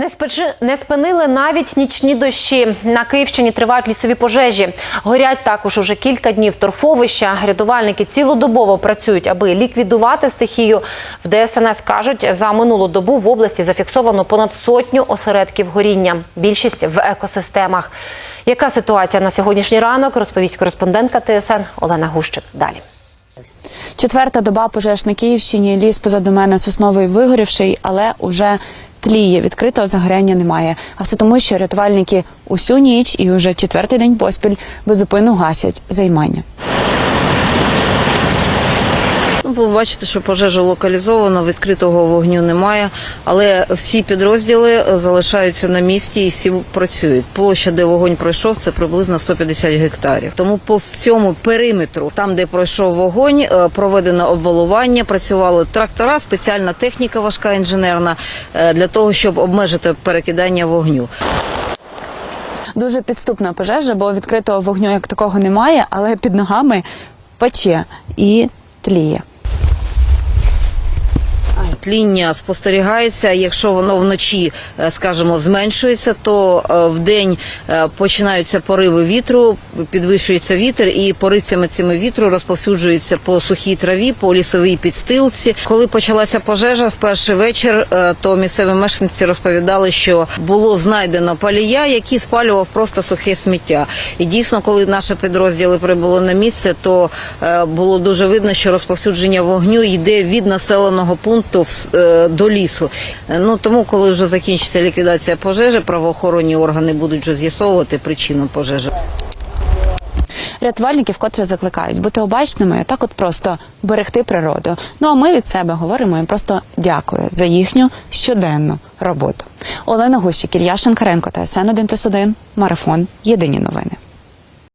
Не спечи не спинили навіть нічні дощі. На Київщині тривають лісові пожежі. Горять також уже кілька днів торфовища. Рятувальники цілодобово працюють, аби ліквідувати стихію. В ДСНС кажуть, за минулу добу в області зафіксовано понад сотню осередків горіння. Більшість в екосистемах. Яка ситуація на сьогоднішній ранок? Розповість кореспондентка ТСН Олена Гущик. Далі. Четверта доба пожеж на Київщині. Ліс позаду мене сосновий вигорівший, але уже тліє. Відкритого загоряння немає. А все тому, що рятувальники усю ніч і уже четвертий день поспіль безупину гасять займання. Ну, ви бачите, що пожежа локалізована, відкритого вогню немає, але всі підрозділи залишаються на місці і всі працюють. Площа, де вогонь пройшов, це приблизно 150 гектарів. Тому по всьому периметру, там де пройшов вогонь, е, проведено обвалування, працювали трактора, спеціальна техніка важка інженерна е, для того, щоб обмежити перекидання вогню. Дуже підступна пожежа, бо відкритого вогню як такого немає, але під ногами пече і тліє. Тління спостерігається. Якщо воно вночі, е, скажімо, зменшується, то е, вдень е, починаються пориви вітру, підвищується вітер, і поривцями цими вітру розповсюджується по сухій траві, по лісовій підстилці. Коли почалася пожежа в перший вечір, то місцеві мешканці розповідали, що було знайдено палія, який спалював просто сухе сміття. І дійсно, коли наші підрозділи прибули на місце, то було дуже видно, що розповсюдження вогню йде від населеного пункту в до лісу. Е, Ну тому, коли вже закінчиться ліквідація пожежі, правоохоронні органи будуть вже з'ясовувати причину пожежі. Рятувальники вкотре закликають бути обачними, так от просто берегти природу. Ну а ми від себе говоримо їм просто дякую за їхню щоденну роботу. Олена Гущик, Ілля Шенкаренко та СН 1+,1, Марафон. Єдині новини.